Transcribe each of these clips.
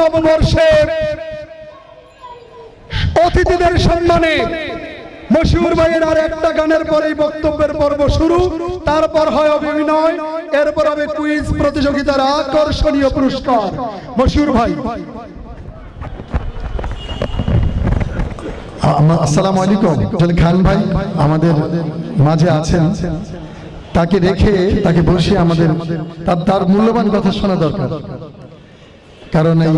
নববর্ষে অতিথিদের সম্মানে মশিউর ভাইয়ের আর একটা গানের পরেই বক্তব্যের পর্ব শুরু। তারপর হয় অভিনয়, এরপর হবে কুইজ, প্রতিযোগিতার আকর্ষণীয় পুরস্কার। মশিউর ভাই। আসসালামু আলাইকুম। খান ভাই আমাদের মাঝে আছেন। তাকে রেখে, তাকে বসে আমাদের তার মূল্যবান কথা শোনা দরকার। কারণ এই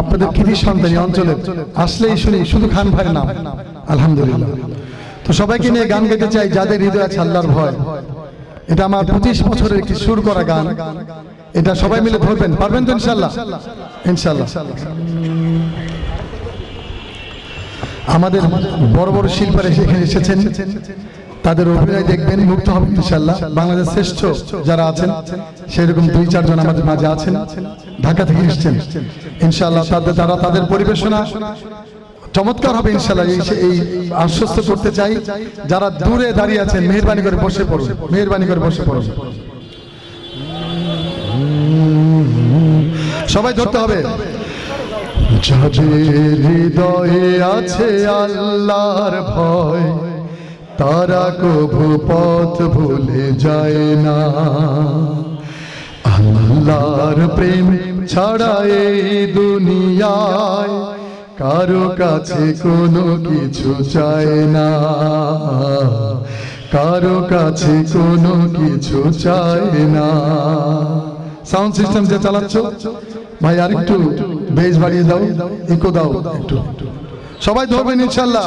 আপনাদের কৃতি সন্তান এই অঞ্চলের আসলেই শুনি, শুধু খান ভাইয়ের নাম। আলহামদুলিল্লাহ। তো সবাইকে নিয়ে গান গাইতে চাই, যাদের হৃদয় আছে আল্লাহর ভয়। এটা আমার পঁচিশ বছরের একটি সুর করা গান। এটা সবাই মিলে ধরবেন পারবেন তো ইনশাল্লাহ? ইনশাল্লাহ। আমাদের বড় বড় শিল্পীরা এসেছেন। তাদের অভিনয় দেখবেন মুক্ত হবে ইনশাল্লাহ বাংলাদেশ শ্রেষ্ঠ যারা আছেন, সেরকম দুই, চারজন আমাদের মাঝে আছেন, ঢাকা থেকে এসেছেন। ইনশাল্লাহ তাদের, তারা তাদের পরিবেশনা চমৎকার হবে ইনশাল্লাহ এই আশ্বস্ত করতে চাই, যারা দূরে দাঁড়িয়ে আছেন, মেহরবানি করে বসে পড়ুন, মেহরবানি করে বসে পড়ুন। সবাই ধরতে হবে। যাদের হৃদয়ে আছে আল্লাহর ভয় তারা কভু পথ ভুলে যায় না। আল্লাহর প্রেম ছাড়া এই দুনিয়ায় কারও কাছে কোনো কিছু চায় না। কারও কাছে কোনো কিছু চায় না। সাউন্ড সিস্টেম যে চালাচ্ছ, ভাই আর একটু বেশ বাড়িয়ে দাও ইকো দাও একটু। সবাই ধরবেন ইনশাল্লাহ।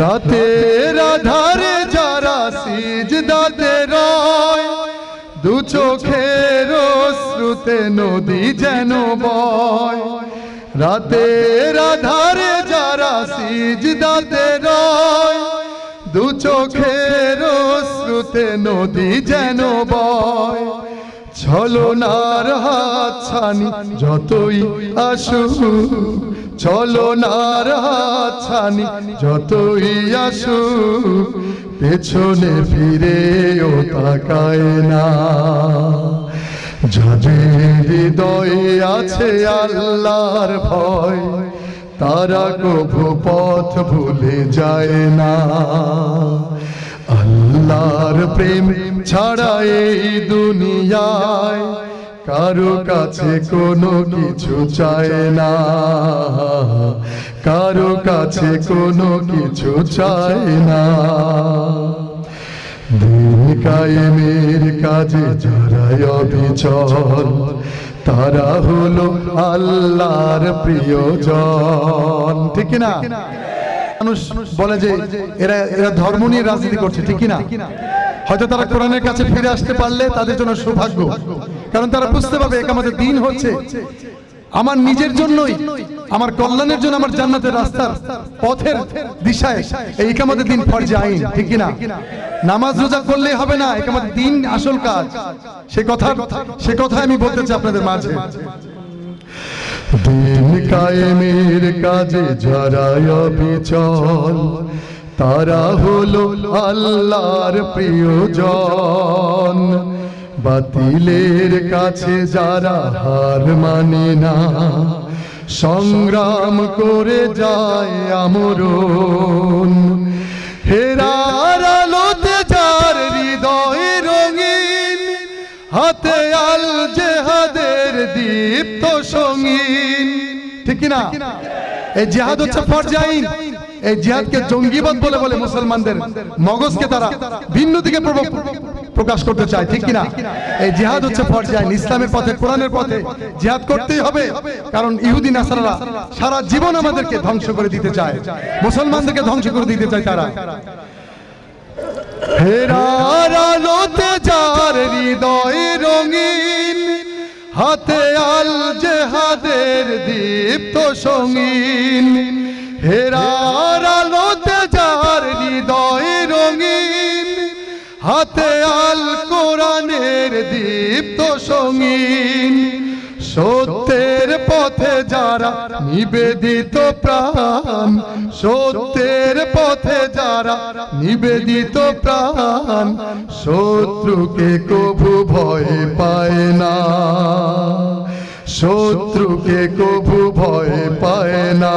রাতের আধারে যারা সিজদাতে রয়, দু চোখের শ্রুতে নদী যেন বয়। রাতের আধারে যারা সিজদাতে রয়, দু চোখের শ্রুতে নদী যেন বয়। ছলনার হাত ছানি যতই আসুক ছলনার হাত ছানি যতই আসুক পেছনে ফিরে ও তাকায় না। যাদের হৃদয়ে আছে আল্লাহর ভয়, তারা কভু পথ ভুলে যায় না। আল্লাহর প্রেম ছাড়া এই দুনিয়ায় কারও কাছে কোনো কিছু চায় না। কারও কাছে কোনো কিছু চায় না। দিন কায়েমের কাজে যারাই অবিচল তারা হলো আল্লাহর প্রিয়জন। ঠিক না মানুষ বলে যে এরা এরা ধর্ম নিয়ে রাজনীতি করছে ঠিক না হয়তো তারা কোরআনের কাছে ফিরে আসতে পারলে তাদের জন্য সৌভাগ্য। কারণ তারা বুঝতে পারবে এক আমাদের দিন হচ্ছে। আমার নিজের জন্যই আমার কল্যাণের জন্য আমার জান্নাতের রাস্তার পথের দিশায় এই আমাদের দিন ফরজে আইন ঠিক না নামাজ রোজা করলেই হবে না এক আমাদের দিন আসল কাজ। সে কথা সে কথা আমি বলতে চাই আপনাদের মাঝে। দিন কায়েমের কাজে যারা অবিচল তারা হলো আল্লাহর প্রিয়জন। বাতিলের কাছে যারা হার মানে না, সংগ্রাম করে যায় আমরণ। হেরার আলোতে যার হৃদয় রঙিন, হাতে আল জেহাদের দীপ্ত সঙ্গীন। ঠিক না এই জেহাদ হচ্ছে ফরজাইন। এই জিহাদকে জঙ্গিবাদ বলে বলে মুসলমানদের মগজকে তারা ভিন্ন দিকে প্রভাব প্রকাশ করতে চায় ঠিক কিনা? এই জিহাদ হচ্ছে ফরজাইন ইসলামের পথে কোরআনের পথে জিহাদ করতেই হবে কারণ ইহুদি নাসারা সারা জীবন আমাদেরকে ধ্বংস করে দিতে চায়। মুসলমানদেরকে ধ্বংস করে দিতে চায় তারা। হেরার আলোতে যার হৃদয় রঙিন হাতে আল জেহাদের দীপ্ত সঙ্গীন। হেরার হাতে আল কোরআনের দীপ্ত সঙ্গীন। সত্যের পথে যারা নিবেদিত প্রাণ, সত্যের পথে যারা নিবেদিত প্রাণ, শত্রুকে কভু ভয় পায় না। শত্রুকে কভু ভয় পায় না।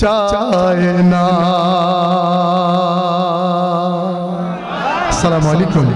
চায় না আসসালামু আলাইকুম